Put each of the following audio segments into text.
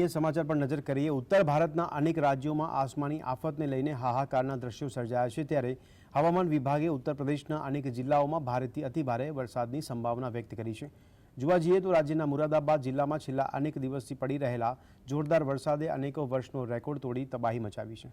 અન્ય સમાચાર પર નજર કરીએ, ઉત્તર ભારતના અનેક રાજ્યોમાં આસમાની આફતને લઈને હાહાકારના દ્રશ્યો સર્જાયા છે. ત્યારે હવામાન વિભાગે ઉત્તર પ્રદેશના અનેક જિલ્લાઓમાં ભારેથી અતિભારે વરસાદની સંભાવના વ્યક્ત કરી છે. જોવા જઈએ તો રાજ્યના મુરાદાબાદ જિલ્લામાં છેલ્લા અનેક દિવસથી પડી રહેલા જોરદાર વરસાદે અનેકો વર્ષનો રેકોર્ડ તોડી તબાહી મચાવી છે.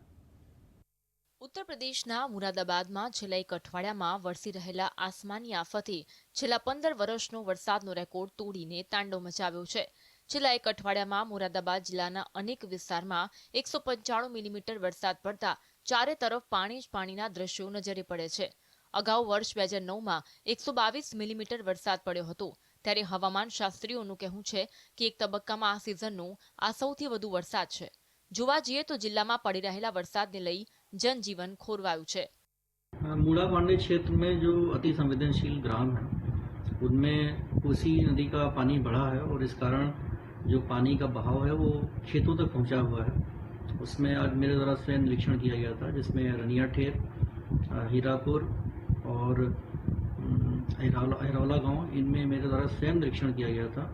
ઉત્તર પ્રદેશના મુરાદાબાદમાં છેલ્લા એક અઠવાડિયામાં વરસી રહેલા આસમાની આફતે છેલ્લા પંદર વર્ષનો વરસાદનો રેકોર્ડ તોડીને તાંડવ મચાવ્યો છે. છેલ્લા એક અઠવાડિયામાં મુરાદાબાદ જિલ્લાના અનેક વિસ્તારમાં એકસો પંચાણું મિલીમીટર વરસાદ પડતા ચારે તરફ પાણી જ પાણીના દ્રશ્યો નજરે પડે છે અગાઉ વર્ષ બે હજાર નવમાં એકસો બાવીસ મિલીમીટર વરસાદ પડ્યો હતો ત્યારે હવામાન શાસ્ત્રીઓનું કહેવું છે કે એક તબક્કામાં આ સિઝનનો આ સૌથી વધુ વરસાદ છે જોવા જઈએ તો જિલ્લામાં પડી રહેલા વરસાદને લઈ जनजीवन खोरवायु છે मूड़ा पांडे क्षेत्र में जो अति संवेदनशील ग्राम है उनमें कोसी नदी का पानी बढ़ा है और इस कारण जो पानी का बहाव है वो खेतों तक पहुँचा हुआ है। उसमें आज मेरे द्वारा स्वयं निरीक्षण किया गया था जिसमें रनिया ठेर हीरापुर और अम, हिरौला हिरौला गाँव इनमें मेरे द्वारा स्वयं निरीक्षण किया गया था।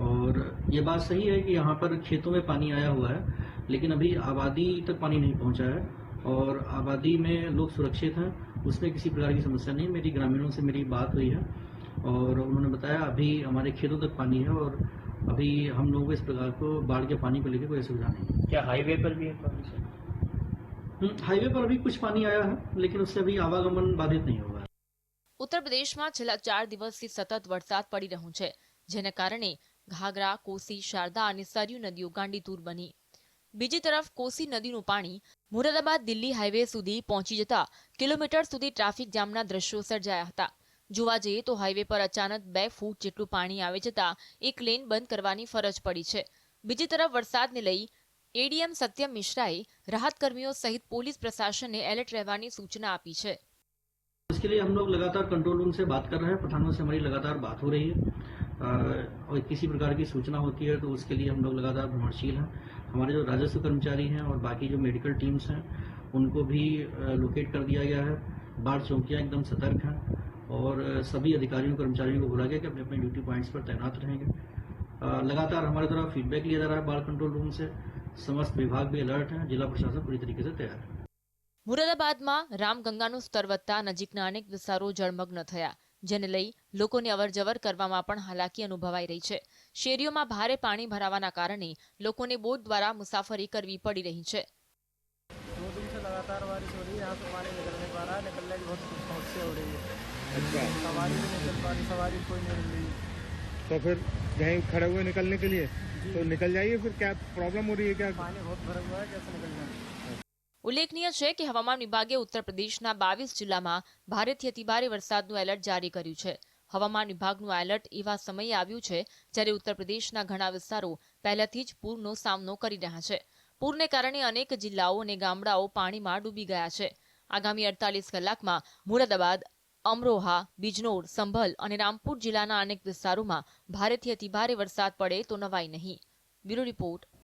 और ये बात सही है कि यहाँ पर खेतों में पानी आया हुआ है लेकिन अभी आबादी तक पानी नहीं पहुँचा है और आबादी में लोग सुरक्षित हैं उसमें किसी प्रकार की समस्या नहीं। मेरी ग्रामीणों से मेरी बात हुई है और उन्होंने बताया अभी हमारे खेतों तक पानी है और अभी हम लोगों को इस प्रकार को बाढ़ के पानी को लेकर कोई असुविधा नहीं है। क्या हाईवे पर भी है पानी सर हम्म, हाईवे पर अभी कुछ पानी आया है लेकिन उससे अभी आवागमन बाधित नहीं हुआ है ઉત્તર પ્રદેશમાં છેલ્લા ચાર દિવસથી સતત વરસાદ પડી રહ્યો છે જેને કારણે ઘાઘરા કોસી શારદા અને સરયુ નદીઓ ગાંડીતુર બની બીજી તરફ કોસી નદીનું પાણી મુરાદાબાદ દિલ્હી હાઈવે સુધી પહોંચી જતા કિલોમીટર સુધી ટ્રાફિક જામના દ્રશ્યો સર્જાયા હતા જોવા જઈએ તો હાઈવે પર અચાનક બે ફૂટ જેટલું પાણી આવી જતા એક લેન બંધ કરવાની ફરજ પડી છે બીજી તરફ વરસાદને લઈ એડીએમ સત્યમ મિશ્રાએ રાહત કર્મીઓ સહિત પોલીસ પ્રશાસનને એલર્ટ રહેવાની સૂચના આપી છે इसके लिए हम लोग लगातार कंट्रोल रूम से बात कर रहे हैं प्रधानों से हमारी लगातार बात हो रही है अ, और किसी प्रकार की सूचना होती है तो उसके लिए हम लोग लगातार भ्रमणशील हैं हमारे जो राजस्व कर्मचारी हैं और बाकी जो मेडिकल टीम्स हैं उनको भी लोकेट कर दिया गया है बाढ़ चौकियाँ एकदम सतर्क हैं और अ, सभी अधिकारियों कर्मचारियों को बोला गया कि अपने अपने ड्यूटी पॉइंट्स पर तैनात रहेंगे अ, लगातार हमारे द्वारा फीडबैक लिया जा रहा है बाढ़ कंट्रोल रूम से समस्त विभाग भी अलर्ट हैं जिला प्रशासन पूरी तरीके से तैयार है મુરાદાબાદમાં રામગંગાનું સ્તર વધતા નજીકના અનેક વિસ્તારો જળમગ્ન થયા જેને લઈ લોકોને અવરજવર કરવામાં પણ હાલાકી અનુભવાઈ રહી છે શેરીઓમાં ભારે પાણી ભરાવાના કારણે લોકોને બોટ દ્વારા મુસાફરી કરવી પડી રહી છે दो दिन से लगातार बारिश हो रही है यहाँ से पानी निकल नहीं पा रहा है निकलने की बहुत समस्या हो रही है सवारी भी नहीं चल पा रही सवारी कोई नहीं मिल रही तो फिर यहीं खड़े हुए निकलने के लिए तो निकल जाइए फिर क्या प्रॉब्लम हो रही है क्या पानी बहुत भरा हुआ है कैसे निकल जाए ઉલ્લેખનીય છે કે હવામાન વિભાગે ઉત્તર પ્રદેશના બાવીસ જિલ્લામાં ભારેથી અતિભારે વરસાદનું એલર્ટ જારી કર્યું છે હવામાન વિભાગનું આ એલર્ટ એવા સમયે આવ્યું છે જ્યારે ઉત્તર પ્રદેશના ઘણા વિસ્તારો પહેલાથી જ પૂરનો સામનો કરી રહ્યા છે પૂરને કારણે અનેક જિલ્લાઓ અને ગામડાઓ પાણીમાં ડૂબી ગયા છે આગામી અડતાલીસ કલાકમાં મુરાદાબાદ અમરોહા, બિજનોર, સંભલ અને રામપુર જિલ્લાના અનેક વિસ્તારોમાં ભારેથી અતિભારે વરસાદ પડે તો નવાઈ નહીં. Bureau report